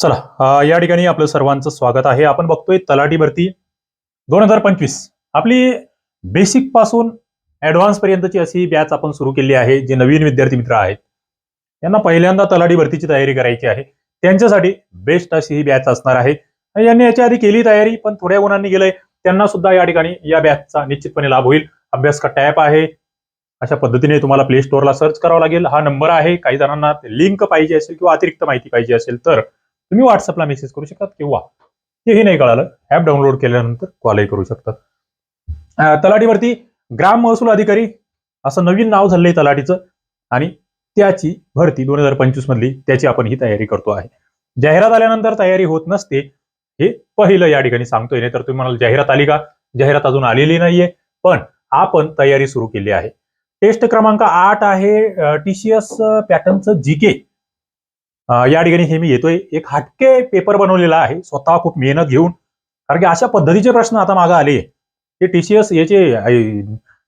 चला या ठिकाणी आपलं सर्वांचं स्वागत आहे. आपण बघतोय तलाठी भरती दोन हजार पंचवीस. आपली बेसिकपासून ऍडव्हान्स पर्यंतची अशी बॅच आपण सुरू केली आहे जे नवीन विद्यार्थी मित्र आहेत. यांना पहिल्यांदा तलाठी भरतीची तयारी करायची आहे. त्यांच्यासाठी बेस्ट अशी ही बॅच असणार आहे. यांनी याच्या आधी केली तयारी पण थोड्या गुणांनी गेलंय. त्यांना सुद्धा या ठिकाणी या बॅचचा निश्चितपणे लाभ होईल. अभ्यास का टॅप आहे. अशा पद्धतीने तुम्हाला प्ले स्टोअरला सर्च करावा लागेल. हा नंबर आहे. काही जणांना लिंक पाहिजे असेल किंवा अतिरिक्त माहिती पाहिजे असेल तर. तुम्ही व्हॉट्सअपला मेसेज करू शकतात किंवा हेही नाही कळालं ऍप डाउनलोड केल्यानंतर कॉलही करू शकतात. तलाठीवरती ग्राम महसूल अधिकारी असं नवीन नाव झालंय तलाठीचं आणि त्याची भरती दोन हजार पंचवीस मधली त्याची आपण ही तयारी करतो आहे. जाहिरात आल्यानंतर तयारी होत नसते हे पहिलं या ठिकाणी सांगतोय नाही तर तुम्ही म्हणाल जाहिरात आली का? जाहिरात अजून आलेली नाहीये पण आपण तयारी सुरू केली आहे. टेस्ट क्रमांक आठ आहे टीसीएस पॅटर्नचं जी के या ठिकाणी हे मी येतोय एक हटके पेपर बनवलेला आहे. स्वतः खूप मेहनत घेऊन. कारण की अशा पद्धतीचे प्रश्न आता मागे आले. हे टीसीएस याचे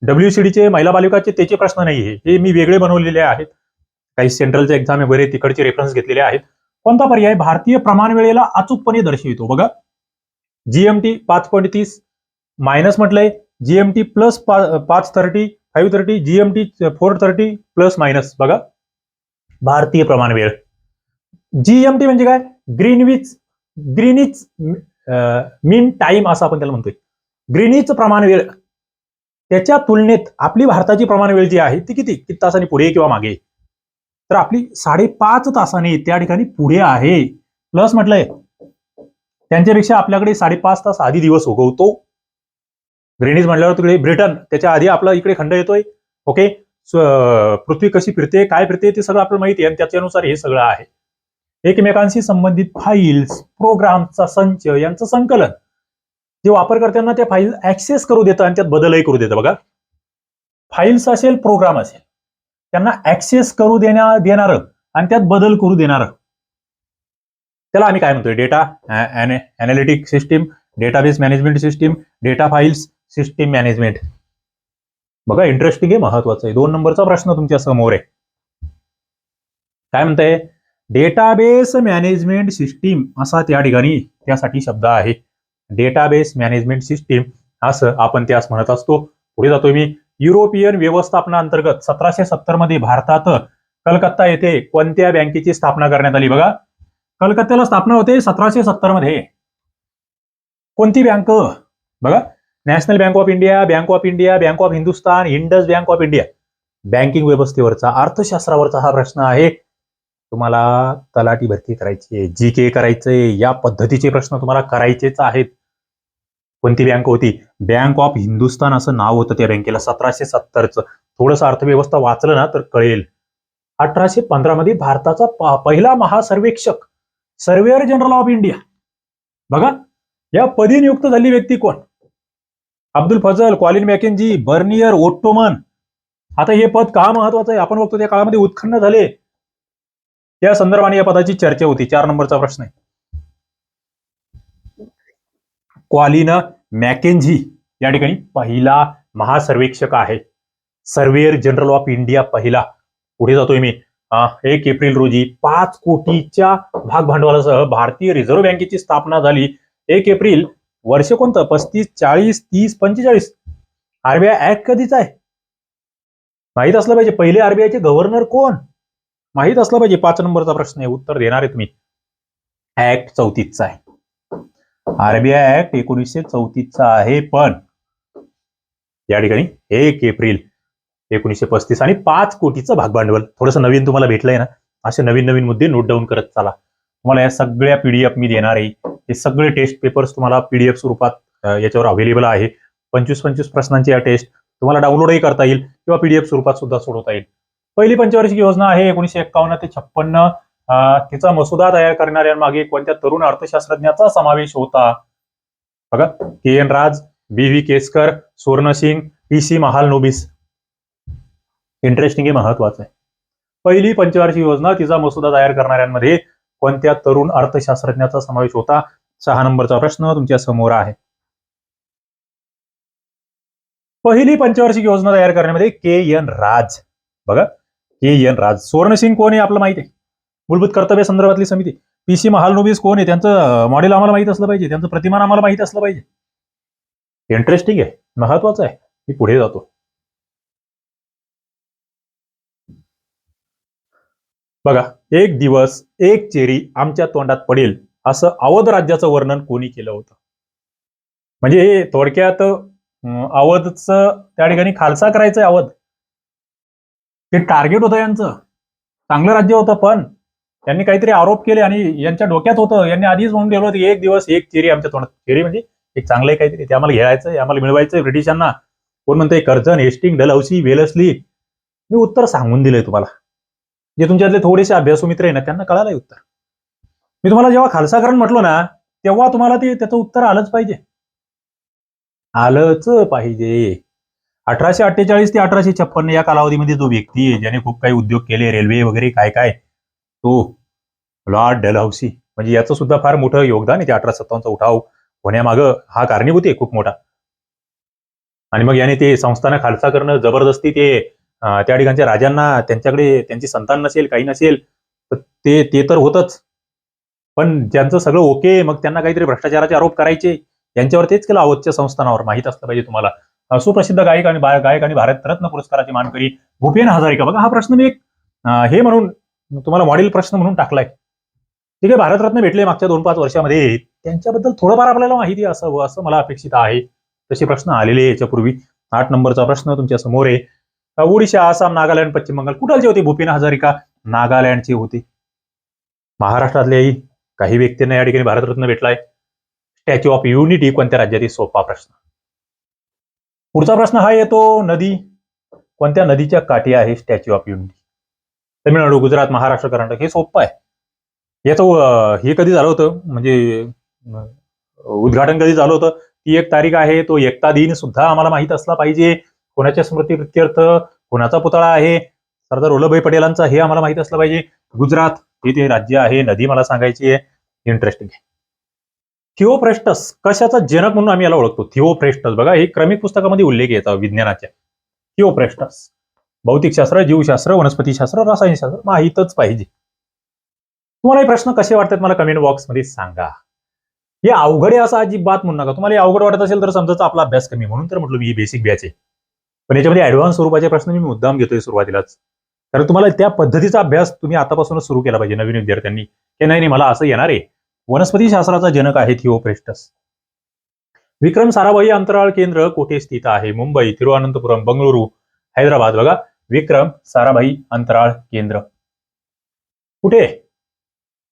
डब्ल्यूसीडीचे महिला बालिकाचे त्याचे प्रश्न नाही आहे. हे मी वेगळे बनवलेले आहेत. काही सेंट्रलचे एक्झाम वगैरे तिकडचे रेफरन्स घेतलेले आहेत. कोणता पर्याय? भारतीय प्रमाण वेळेला अचूकपणे दर्शवितो. बघा. जीएमटी पाच पॉईंट तीस मायनस म्हटलंय. जीएमटी प्लस पाच thirty five thirty GMT four thirty plus minus बघा. भारतीय प्रमाण वेळ जीएमटी म्हणजे काय? ग्रीनविच ग्रीनिच मीन टाइम असं आपण त्याला म्हणतोय. ग्रीनिच प्रमाण वेळ. त्याच्या तुलनेत आपली भारताची प्रमाण वेळ जी आहे ती किती? किती तासांनी पुढे किंवा मागे? तर आपली साडेपाच तासाने त्या ठिकाणी पुढे आहे. प्लस म्हटलंय त्यांच्यापेक्षा आपल्याकडे साडेपाच तास आधी दिवस उगवतो. ग्रीनिज म्हटल्यावर तिकडे ब्रिटन त्याच्या आधी आपला इकडे खंड येतोय. ओके पृथ्वी कशी फिरते काय फिरते ते सगळं आपल्याला माहिती आहे आणि त्याच्यानुसार हे सगळं आहे. एकमेकांशी संबंधित फाईल्स प्रोग्रामचा संच यांचं संकलन. जे वापरकर्त्यांना त्या फाईल ऍक्सेस करू देतं आणि त्यात बदलही करू देतं. बघा. फाईल्स असेल प्रोग्राम असेल. त्यांना ऍक्सेस करू देण्या देणारं आणि त्यात बदल करू देणारं. त्याला आम्ही काय म्हणतोय? Data analytic system database management system data files system management बघा इंटरेस्टिंग आहे महत्वाचं आहे. दोन नंबरचा प्रश्न तुमच्यासमोर आहे. काय म्हणताय? डेटाबेस मॅनेजमेंट सिस्टीम असा त्या ठिकाणी त्यासाठी शब्द आहे. डेटाबेस मॅनेजमेंट सिस्टीम असं आपण त्यास म्हणत असतो. पुढे जातो मी. युरोपियन व्यवस्थापनाअंतर्गत सतराशे सत्तरमध्ये भारतात कलकत्ता येथे कोणत्या बँकेची स्थापना करण्यात आली बघा. कलकत्त्याला स्थापना होते सतराशे सत्तरमध्ये. कोणती बँक? बघा. National bank of India bank of India bank of Hindustan Indus bank of India. Banking व्यवस्थेवरचा अर्थशास्त्रावरचा हा प्रश्न आहे. तुम्हाला तलाठी भरती करायची आहे जी के करायचंय या पद्धतीचे प्रश्न तुम्हाला करायचेच आहेत. कोणती बँक होती? बँक ऑफ हिंदुस्तान असं नाव होतं त्या बँकेला सतराशे सत्तरचं. थोडंसं अर्थव्यवस्था वाचलं ना तर कळेल. अठराशे पंधरा मध्ये भारताचा पहिला महासर्वेक्षक सर्वेअर जनरल ऑफ इंडिया बघा या पदी नियुक्त झाली व्यक्ती कोण? Abdul Fazal Colin Mackenzie Bernier Ottoman. आता हे पद का महत्वाचं आहे? आपण बघतो त्या काळामध्ये उत्खन्न झाले. त्या संदर्भाने या पदाची चर्चा होती. चार नंबरचा प्रश्न आहे. क्वालिन मॅकेन्झी या ठिकाणी पहिला महासर्वेक्षक आहे. सर्वेअर जनरल ऑफ इंडिया पहिला. पुढे जातोय मी. एक एप्रिल रोजी पाच कोटीच्या भागभांडवलासह भारतीय रिझर्व्ह बँकेची स्थापना झाली. एक एप्रिल वर्ष कोणतं? पस्तीस चाळीस तीस पंचेचाळीस. आरबीआय ऍक्ट कधीच आहे? माहीत असलं पाहिजे. पहिले आरबीआयचे गव्हर्नर कोण? माहीत असलं पाहिजे पाच नंबरचा प्रश्न आहे उत्तर देणार आहे तुम्ही. ऍक्ट चौतीसचा आहे. आरबीआय ऍक्ट एकोणीसशे चौतीसचा आहे पण या ठिकाणी एक एप्रिल एकोणीसशे पस्तीस आणि पाच कोटीचं भागभांडवल. थोडंसं नवीन तुम्हाला भेटलंय ना असे नवीन नवीन मुद्दे नोट डाऊन करत चाला. तुम्हाला या सगळ्या पीडीएफ मी देणार आहे. हे सगळे टेस्ट पेपर्स तुम्हाला पीडीएफ स्वरूपात याच्यावर अवेलेबल आहे. पंचवीस पंचवीस प्रश्नांची या टेस्ट तुम्हाला डाउनलोडही करता येईल किंवा पीडीएफ स्वरूपात सुद्धा सोडवता येईल. पहिली पंचवार्षिक योजना आहे एकोणीशे एक्कावन्न ते छप्पन्न. तिचा मसुदा तयार करणाऱ्यांमागे कोणत्या तरुण अर्थशास्त्रज्ञाचा समावेश होता? बघा K N Raj B V Keskar सुवर्णसिंग P C Mahalanobis interesting हे महत्वाचं आहे. पहिली पंचवार्षिक योजना तिचा मसुदा तयार करणाऱ्यांमध्ये कोणत्या तरुण अर्थशास्त्रज्ञाचा समावेश होता? सहा नंबरचा प्रश्न तुमच्यासमोर आहे. पहिली पंचवार्षिक योजना तयार करण्यामध्ये के एन राज. बघा के एन राज. सुवर्णसिंग कोण आहे आपलं माहिती आहे? मूलभूत कर्तव्य संदर्भातली समिती. पी सी महालनोबीस कोण आहे? त्यांचं मॉडेल आम्हाला माहीत असलं पाहिजे. त्यांचं प्रतिमान आम्हाला माहीत असलं पाहिजे. इंटरेस्टिंग आहे. महत्वाचं आहे. मी पुढे जातो. बघा एक दिवस एक चेरी आमच्या तोंडात पडेल. असं अवध राज्याचं वर्णन कोणी केलं होतं? म्हणजे हे थोडक्यात अवधचं त्या ठिकाणी खालसा करायचंय अवध ते टार्गेट होतं यांचं. चांगलं राज्य होतं पण त्यांनी काहीतरी आरोप केले आणि यांच्या डोक्यात होतं. यांनी आधीच म्हणून ठेवलं होतं एक दिवस एक चेरी आमच्या तोंडात. चेरी म्हणजे एक चांगलं काहीतरी. ते आम्हाला घ्यायचं आम्हाला मिळवायचं ब्रिटिशांना. कोण म्हणते कर्जन हेस्टिंग डलहौसी वेलसली. मी उत्तर सांगून दिलंय तुम्हाला. जे तुमच्यातले थोडेसे अभ्यासू मित्र आहे ना त्यांना कळालंय उत्तर. मी तुम्हाला जेव्हा खालसाकरण म्हटलो ना तेव्हा तुम्हाला ते त्याचं उत्तर आलंच पाहिजे. आलंच पाहिजे. अठराशे अठ्ठेचाळीस ते अठराशे छप्पन्न या कालावधीमध्ये जो व्यक्ती आहे ज्याने खूप काही उद्योग केले रेल्वे वगैरे काय काय तो लॉर्ड डेलहाऊसी म्हणजे याचं सुद्धा फार मोठं योगदान आहे ते अठरा सत्तावन्नचा उठाव होण्यामागं हा कारणीभूत आहे खूप मोठा. आणि मग याने ते संस्थानं खालसा करणं जबरदस्ती ते त्या ठिकाणच्या राजांना त्यांच्याकडे त्यांची संतान नसेल काही नसेल तर ते ते तर होतच. पण ज्यांचं सगळं ओके मग त्यांना काहीतरी भ्रष्टाचाराचे आरोप करायचे यांच्यावर तेच केलं अवधच्या संस्थानावर. माहीत असलं पाहिजे तुम्हाला. सुप्रसिद्ध गायक आणि बा- गायक आणि भारतरत्न पुरस्काराचे मानकरी भूपेन हजारिका. बघा हा प्रश्न मी एक हे म्हणून तुम्हाला मॉडेल प्रश्न म्हणून टाकलाय. ठीक आहे भारतरत्न भेटले मागच्या दोन पाच वर्षामध्ये. त्यांच्याबद्दल थोडंफार आपल्याला माहिती असावं असं मला अपेक्षित आहे. तसे प्रश्न आलेले याच्यापूर्वी. आठ नंबरचा प्रश्न तुमच्यासमोर आहे. ओडिशा आसाम नागालँड पश्चिम बंगाल कुठलचे होते भूपेन हजारिका? नागालँडचे होते. महाराष्ट्रातल्याही काही व्यक्तींना या ठिकाणी भारतरत्न भेटलाय. स्टॅच्यू ऑफ युनिटी कोणत्या राज्यातील सोपा प्रश्न. पुढचा प्रश्न हा येतो नदी. कोणत्या नदीच्या काठी आहे statue of unity Tamil Nadu Gujarat Maharashtra Karnataka हे सोपं आहे. याचं हे कधी झालं होतं? म्हणजे उद्घाटन कधी झालं होतं? ती एक तारीख आहे तो एकता दिन सुद्धा आम्हाला माहीत असला पाहिजे. कोणाच्या स्मृती प्रित्यर्थ कोणाचा पुतळा आहे? सरदार वल्लभभाई पटेलांचा हे आम्हाला माहीत असलं पाहिजे. गुजरात हे ते राज्य आहे नदी मला सांगायची आहे. इंटरेस्टिंग आहे. थिओप्रेस्टस कशाचा जनक म्हणून आम्ही याला ओळखतो? थिओप्रेस्टस बघा हे क्रमिक पुस्तकामध्ये उल्लेख येतो विज्ञानाच्या. थिओप्रेस्टस भौतिकशास्त्र जीवशास्त्र वनस्पतीशास्त्र रसायनशास्त्र माहीतच पाहिजे. तुम्हाला हे प्रश्न कसे वाटतात मला कमेंट बॉक्समध्ये सांगा. हे अवघड आहे असं अजिबात म्हणू नका. तुम्हाला हे अवघड वाटत असेल तर समजाचा आपला अभ्यास कमी म्हणून तर म्हटलं मी बेसिक बॅच आहे. पण याच्यामध्ये ऍडव्हान्स स्वरूपाचे प्रश्न मी मुद्दाम घेतोय सुरुवातीलाच. कारण तुम्हाला त्या पद्धतीचा अभ्यास तुम्ही आतापासूनच सुरू केला पाहिजे नवीन विद्यार्थ्यांनी. की नाही नाही मला असं येणार आहे. वनस्पती शास्त्राचा जनक आहे थिओप्रेस्टस विक्रम साराभाई अंतराळ केंद्र कोठे स्थित आहे? मुंबई तिरुवनंतपुरम बंगळुरू हैदराबाद. बघा विक्रम साराभाई अंतराळ केंद्र. कुठे?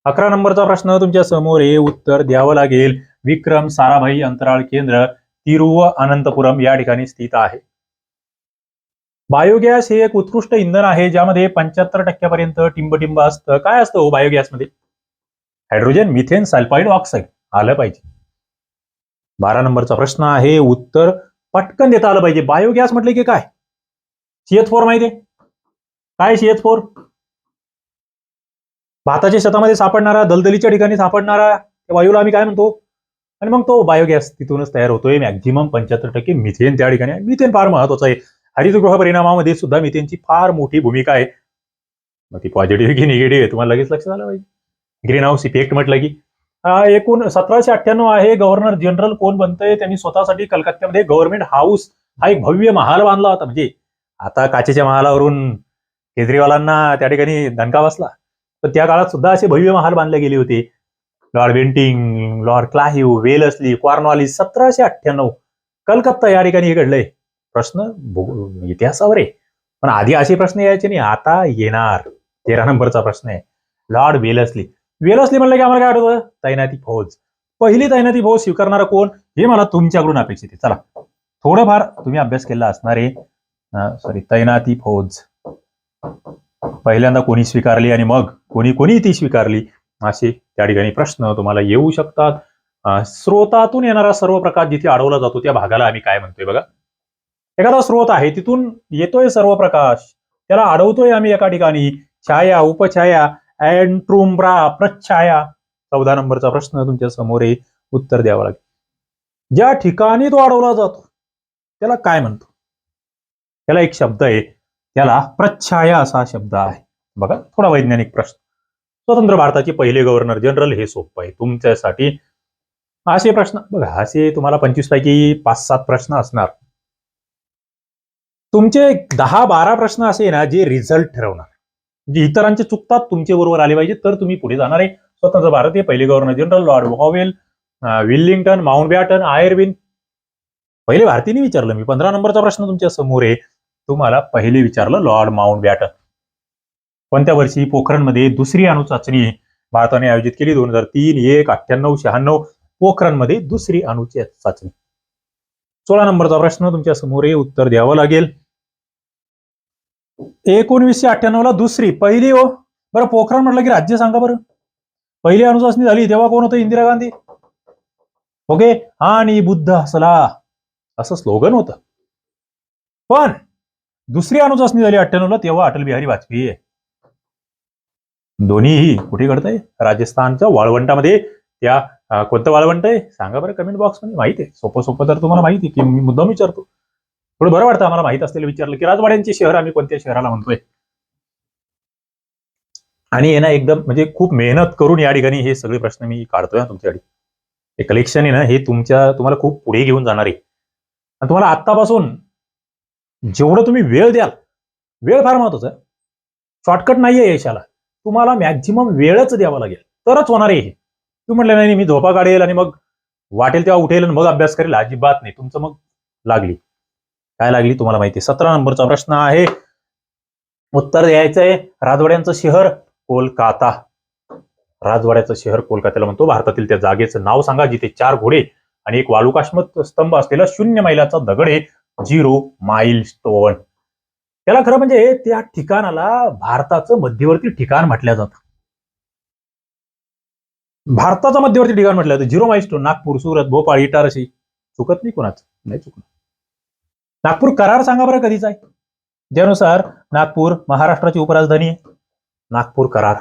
अकरा नंबरचा प्रश्न तुमच्यासमोर हे उत्तर द्यावं लागेल. विक्रम साराभाई अंतराळ केंद्र तिरुवअनंतपुरम या ठिकाणी स्थित आहे. बायोगॅस हे एक उत्कृष्ट इंधन आहे ज्यामध्ये पंच्याहत्तर टक्क्यापर्यंत टिंबटिंब असतं. काय असतं हो बायोगॅसमध्ये? हायड्रोजन मिथेन सल्फाईड ऑक्साईड आलं पाहिजे. बारा नंबरचा प्रश्न आहे उत्तर पटकन देता आलं पाहिजे. बायोगॅस म्हटले की काय? सीएच फोर माहिती आहे? काय सीएच फोर भाताच्या शेतामध्ये सापडणारा दलदलीच्या ठिकाणी सापडणारा त्या वायूला आम्ही काय म्हणतो? आणि मग तो बायोगॅस तिथूनच तयार होतोय. मॅक्झिमम पंच्याहत्तर टक्के मिथेन त्या ठिकाणी मिथेन फार महत्वाचं आहे. हरितगृह परिणामामध्ये सुद्धा मिथेनची फार मोठी भूमिका आहे. मग ती पॉझिटिव्ह की निगेटिव्ह आहे? तुम्हाला लगेच लक्षात आलं पाहिजे. ग्रीन हाऊस इफेक्ट म्हटलं की एकूण सतराशे अठ्ठ्याण्णव आहे गव्हर्नर जनरल कोण बनतंय त्यांनी स्वतःसाठी कलकत्त्यामध्ये गव्हर्नमेंट हाऊस हा एक भव्य महाल बांधला होता. म्हणजे आता काचेच्या महालावरून केजरीवालांना त्या ठिकाणी दणका बसला. पण त्या काळात सुद्धा असे भव्य महाल बांधले गेले होते. Lord Bentinck lord Clive Wellesley Cornwallis सतराशे अठ्ठ्याण्णव. कलकत्ता या ठिकाणी हे घडलंय. प्रश्न इतिहासावर आहे. पण आधी असे प्रश्न यायचे नाही. आता येणार. तेरा नंबरचा प्रश्न आहे. लॉर्ड वेलसली वेलसली म्हणलं की आम्हाला काय आठवतं तैनाती फौज. पहिली तैनाती फौज स्वीकारणारा कोण? हे मला तुमच्याकडून अपेक्षित आहे. चला. थोडंफार तुम्ही अभ्यास केला असणार आहे. सॉरी तैनाती फौज. पहिल्यांदा कोणी स्वीकारली आणि मग कोणी कोणी ती स्वीकारली असे त्या ठिकाणी प्रश्न तुम्हाला येऊ शकतात. स्रोतातून येणारा सर्व प्रकार जिथे अडवला जातो त्या भागाला आम्ही काय म्हणतोय बघा? एखादा स्रोत आहे तिथून येतोय सर्व प्रकाश. त्याला अडवतोय आम्ही एका ठिकाणी. छाया उपछाया अँड ट्रुम्ब्रा प्रच्छाया चौदा नंबरचा प्रश्न तुमच्यासमोर आहे उत्तर द्यावं लागेल. ज्या ठिकाणी तो अडवला जातो त्याला काय म्हणतो? त्याला एक शब्द आहे त्याला प्रच्छाया असा शब्द आहे. बघा थोडा वैज्ञानिक प्रश्न. स्वतंत्र भारताचे पहिले गव्हर्नर जनरल हे सोपं आहे. तुमच्यासाठी असे प्रश्न बघा असे तुम्हाला पंचवीस पैकी पाच सात प्रश्न असणार. तुमचे दहा बारा प्रश्न असे ना जे रिझल्ट ठरवणार. म्हणजे इतरांचे चुकतात तुमचे बरोबर आले पाहिजे तर तुम्ही पुढे जाणार आहे. स्वतंत्र भारत हे पहिले governor general lord Wavell Willingdon Mountbatten Irwin पहिले भारतीने विचारलं मी पंधरा नंबरचा प्रश्न तुमच्यासमोर आहे. तुम्हाला पहिले विचारलं लॉर्ड माउंट बॅटन कोणत्या वर्षी पोखरणमध्ये दुसरी अणुचाचणी भारताने आयोजित केली दोन हजार तीन एक अठ्ठ्याण्णव शहाण्णव. पोखरणमध्ये दुसरी अणुची चाचणी. सोळा नंबरचा प्रश्न तुमच्यासमोर आहे उत्तर द्यावं लागेल. एकोणवीसशे अठ्ठ्याण्णवला दुसरी पहिली हो. बरं पोखरण म्हटलं की राज्य सांगा बरं. पहिली अनुशासनी झाली तेव्हा कोण होतं? इंदिरा गांधी. ओके? आणि बुद्ध हसला. असं स्लोगन होतं. पण दुसरी अनुशासनी झाली अठ्ठ्याण्णवला तेव्हा अटल बिहारी वाजपेयी आहे. दोन्हीही कुठे घडतंय? राजस्थानच्या वाळवंटामध्ये. त्या कोणतं वाळवंट आहे? सांगा बरं कमेंट बॉक्समध्ये माहिती आहे. सोपं सोपं तर तुम्हाला माहिती आहे की मी मुद्दाम विचारतो. थोडं बरं वाटतं आम्हाला माहीत असलेलं विचारलं की राजवाड्यांचे शहर आम्ही कोणत्या शहराला म्हणतोय? आणि हे ना एकदम म्हणजे खूप मेहनत करून या ठिकाणी हे सगळे प्रश्न मी काढतोय तुमच्यासाठी. हे कलेक्शन आहे ना हे तुमच्या तुम्हाला खूप पुढे घेऊन जाणार आहे. आणि तुम्हाला आत्तापासून जेवढं तुम्ही वेळ द्याल वेळ फार महत्त्वाचा आहे. शॉर्टकट नाहीये यशाला. तुम्हाला मॅक्झिमम वेळच द्यावा लागेल. तरच होणार आहे हे. तू म्हटलं नाही, मी झोपा काढेल आणि मग वाटेल तेव्हा उठेल आणि मग अभ्यास करेल. अजिबात नाही. तुमचं मग लागली. काय लागली तुम्हाला माहिती? सतरा नंबरचा प्रश्न आहे. उत्तर द्यायचं आहे राजवाड्यांचं शहर कोलकाता. राजवाड्याचं शहर कोलकात्याला म्हणतो. भारतातील त्या जागेचं नाव सांगा जिथे चार घोडे आणि एक वालुकाश्मत स्तंभ असलेला शून्य मैलाचा दगड आहे. झिरो माईल स्टोन त्याला खरं म्हणजे त्या ठिकाणाला भारताचं मध्यवर्ती ठिकाण म्हटलं जातं. भारताचं मध्यवर्ती ठिकाण म्हटलं जातं. Zero mile stone Nagpur Surat Bhopal Itarsi चुकत नाही कोणाचं? नाही चुकणार. नागपूर करार सांगा बरं कधीचा आहे? ज्यानुसार नागपूर महाराष्ट्राची उपराजधानी आहे. नागपूर करार.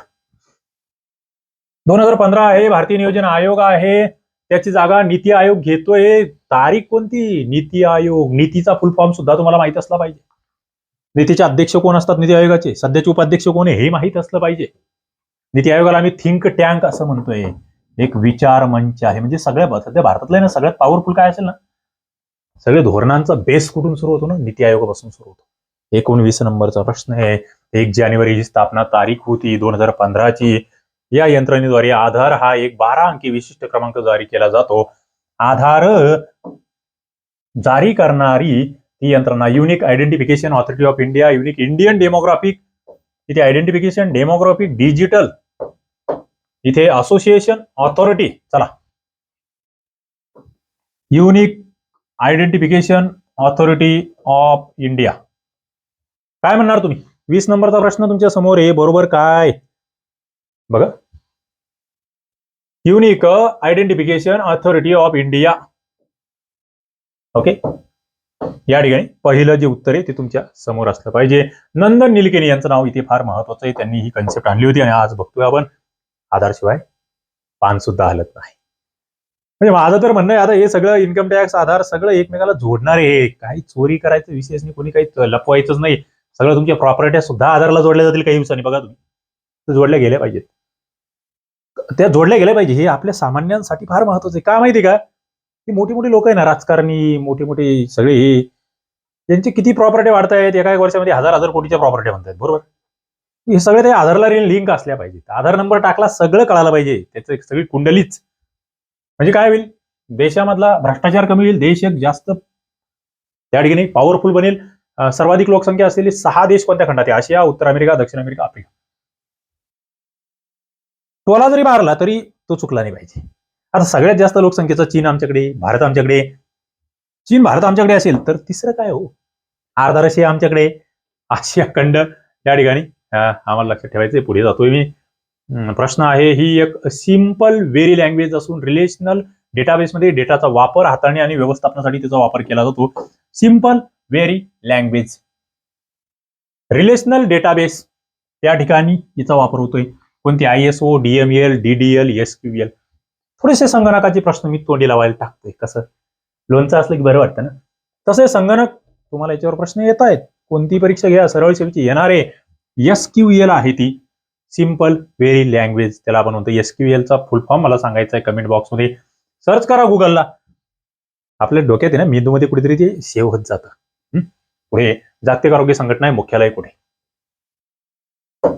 दोन हजार पंधरा आहे भारतीय नियोजन आयोग आहे. त्याची जागा नीती आयोग घेतोय. तारीख कोणती? नीती आयोग. नीतीचा फुल फॉर्म सुद्धा तुम्हाला माहीत असला पाहिजे. नीतीचे अध्यक्ष कोण असतात नीती आयोगाचे? सध्याचे उपाध्यक्ष कोण आहे हे माहीत असलं पाहिजे. नीती आयोगाला आम्ही थिंक टँक असं म्हणतोय. एक विचार मंच आहे. म्हणजे सगळ्या सध्या भारतातलं ना सगळ्यात पॉवरफुल काय असेल ना? सगळे धोरणांचा बेस कुठून सुरू होतो ना? नीती आयोगापासून सुरू होतो. एकोणवीस नंबरचा प्रश्न आहे. एक जानेवारीची स्थापना तारीख होती दोन हजार पंधराची. या यंत्रणेद्वारे आधार हा एक बारा अंकी विशिष्ट क्रमांक जारी केला जातो. आधार जारी करणारी ती यंत्रणा unique identification authority of India unique Indian demographic इथे आयडेंटिफिकेशन डेमोग्राफिक डिजिटल इथे असोसिएशन ऑथॉरिटी चला. Unique identification authority of India काय म्हणणार तुम्ही? वीस नंबरचा प्रश्न तुमच्यासमोर आहे. बरोबर काय? बघा. Unique identification authority of India okay या ठिकाणी पहिलं जे उत्तर आहे ते तुमच्यासमोर असलं पाहिजे. नंदन निलकेनी यांचं नाव इथे फार महत्वाचं आहे. त्यांनी ही कन्सेप्ट आणली होती आणि आज बघतोय आपण. आधारशिवाय पान सुद्धा हलत नाही. म्हणजे माझं तर म्हणणं आहे आता हे सगळं इन्कम टॅक्स आधार सगळं एकमेकाला जोडणार आहे काही चोरी करायचं विशेष नाही कोणी काही लपवायचंच नाही. सगळं तुमच्या प्रॉपर्ट्या सुद्धा आधारला जोडल्या जातील काही दिवसांनी बघा तुम्ही. जोडल्या गेल्या पाहिजेत. त्या जोडल्या गेल्या पाहिजे हे आपल्या सामान्यांसाठी फार महत्वाचं आहे. का माहिती का की? मोठी मोठी लोक आहे ना राजकारणी मोठी मोठी सगळी हे. यांची किती प्रॉपर्टी वाढतायत एका एक वर्षामध्ये हजार हजार कोटीच्या प्रॉपर्टी म्हणतायत बरोबर? हे सगळे ते आधारला लिंक असल्या पाहिजे आधार नंबर टाकला सगळं कळायला पाहिजे. त्याचं सगळी कुंडलीच. म्हणजे काय होईल? देशामधला भ्रष्टाचार कमी होईल देश एक जास्त त्या ठिकाणी पॉवरफुल बनेल. सर्वाधिक लोकसंख्या असलेले सहा देश कोणत्या खंडात आहे? आशिया उत्तर अमेरिका दक्षिण अमेरिका आफ्रिका. टोला जरी मारला तरी तो चुकला नाही पाहिजे. आता सगळ्यात जास्त लोकसंख्येचा चीन आमच्याकडे भारत आमच्याकडे. चीन भारत आमच्याकडे असेल तर तिसरं काय हो? अर्धा रशिया आमच्याकडे आशिया खंड. या ठिकाणी आम्हाला लक्षात ठेवायचं पुढे जातोय मी. प्रश्न आहे ही एक सिंपल व्हेरी लँग्वेज असून रिलेशनल डेटाबेसमध्ये डेटाचा वापर हाताळणे आणि व्यवस्थापनासाठी त्याचा वापर केला जातो. Simple query language relational database त्या ठिकाणी याचा वापर होतोय. कोणती? I S O DML DDL S Q L थोडेसे संगणकाचे प्रश्न मी तोंडी लावायला टाकतोय. कसं? लोणचं असलं की बरं वाटतं ना? तसे संगणक तुम्हाला याच्यावर प्रश्न येत आहेत. कोणती परीक्षा घ्या? सरळ सेवेची येणारे एस क्यू एल आहे ती. सिंपल व्हेरी लँग्वेज त्याला आपण म्हणतो एसक्यूएलचा फुल फॉर्म मला सांगायचा आहे कमेंट बॉक्समध्ये सर्च करा गुगलला आपल्या डोक्यात आहे ना मेंदूमध्ये कुठेतरी ते सेव्ह होत जातं. पुढे जागतिक आरोग्य संघटना आहे मुख्यालय कुठे?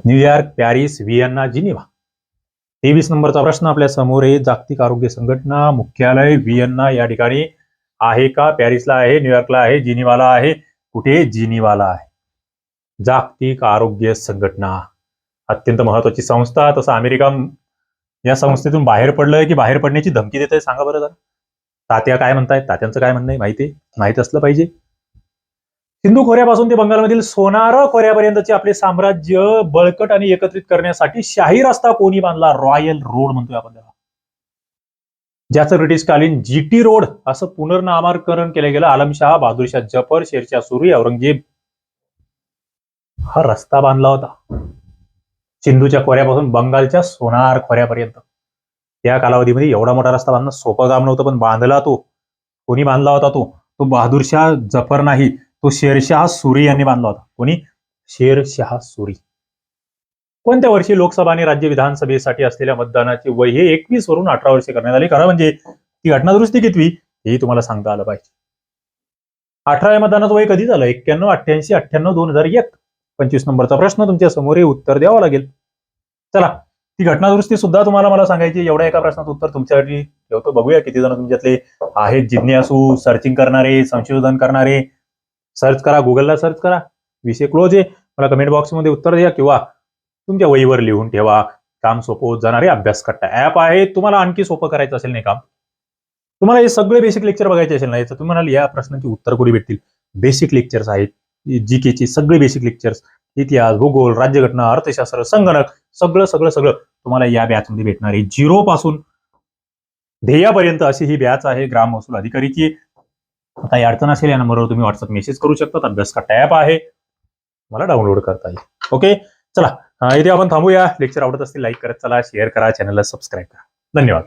न्यूयॉर्क पॅरिस व्हिएन्ना जिनिव्हा तेवीस नंबरचा प्रश्न आपल्यासमोर आहे. जागतिक आरोग्य संघटना मुख्यालय व्हिएन्ना या ठिकाणी आहे का? पॅरिसला आहे न्यूयॉर्कला आहे जिनिवाला आहे. कुठे? जिनिवाला आहे. जागतिक आरोग्य संघटना. अत्यंत महत्वाची संस्था. तसं अमेरिका या संस्थेतून बाहेर पडलंय की बाहेर पडण्याची धमकी देत आहे सांगा बरं जरा. तात्या काय म्हणतायत? तात्यांचं काय म्हणणं आहे? माहिती आहे? माहीत असलं पाहिजे. सिंधू खोऱ्यापासून ते बंगालमधील सोनार खोऱ्यापर्यंतचे आपले साम्राज्य बळकट आणि एकत्रित करण्यासाठी शाही रस्ता कोणी बांधला? रॉयल रोड म्हणतोय आपण त्याला. ज्याचं ब्रिटिशकालीन जीटी रोड असं पुनर्नामकरण केलं गेलं. आलमशाह बहादूरशाह जफर शेरशाह सुरी औरंगजेब हा रस्ता बांधला होता. सिंधूच्या खोऱ्यापासून बंगालच्या सोनार खोऱ्यापर्यंत. त्या कालावधीमध्ये एवढा मोठा रस्ता बांधणं सोपं काम नव्हतं पण बांधला तो. कोणी बांधला होता तो? तो बहादूरशाह जफर नाही तो शेरशाह सुरी यांनी बांधला होता. कोणी? शेरशाह सुरी. कोणत्या वर्षी लोकसभा आणि राज्य विधानसभेसाठी असलेल्या मतदानाची वय हे एकवीस वरून अठरा वर्षे करण्यात आली? खरं म्हणजे ती घटना दुरुस्ती कितवी? हेही तुम्हाला सांगता आलं पाहिजे. अठराव्या मतदानाचं वय कधी झालं? एक्क्याण्णव अठ्ठ्याऐंशी अठ्ठ्याण्णव दोन हजार एक. पंचवीस नंबरचा प्रश्न तुमच्यासमोर उत्तर द्यावं लागेल. चला ती घटना दुरुस्ती सुद्धा तुम्हाला मला सांगायची एवढ्या एका प्रश्नाचं उत्तर तुमच्यासाठी ठेवतो. बघूया किती जण तुमच्यातले आहेत. जिज्ञासू सर्चिंग करणारे संशोधन करणारे. सर्च करा गुगलला सर्च करा. विषय क्लोज आहे. मला कमेंट बॉक्समध्ये उत्तर द्या किंवा तुमच्या वहीवर लिहून ठेवा. काम सोपं होत जाणारे अभ्यास कट्टा ऍप आहे. तुम्हाला आणखी सोपं करायचं असेल नाही काम तुम्हाला हे सगळे बेसिक लेक्चर बघायचे असेल ना याचं तुम्हाला या प्रश्नांची उत्तर कुठे भेटतील? बेसिक लेक्चर्स आहेत. जी केची सगळे बेसिक लेक्चर्स इतिहास भूगोल राज्यघटना अर्थशास्त्र संगणक सगळं सगळं सगळं तुम्हाला या बॅचमध्ये भेटणार आहे. झिरो पासून ध्येयापर्यंत अशी ही बॅच आहे ग्राम महसूल अधिकारीची. आता अडचण असेल या नंबरवर तुम्ही व्हॉट्सअप मेसेज करू शकता अभ्यास का टॅप आहे. मला डाउनलोड करता येईल. ओके चला इथे आपण थांबूया. लेक्चर आवडत असतील लाईक करत चला. शेअर करा. चॅनलला सबस्क्राईब करा. धन्यवाद.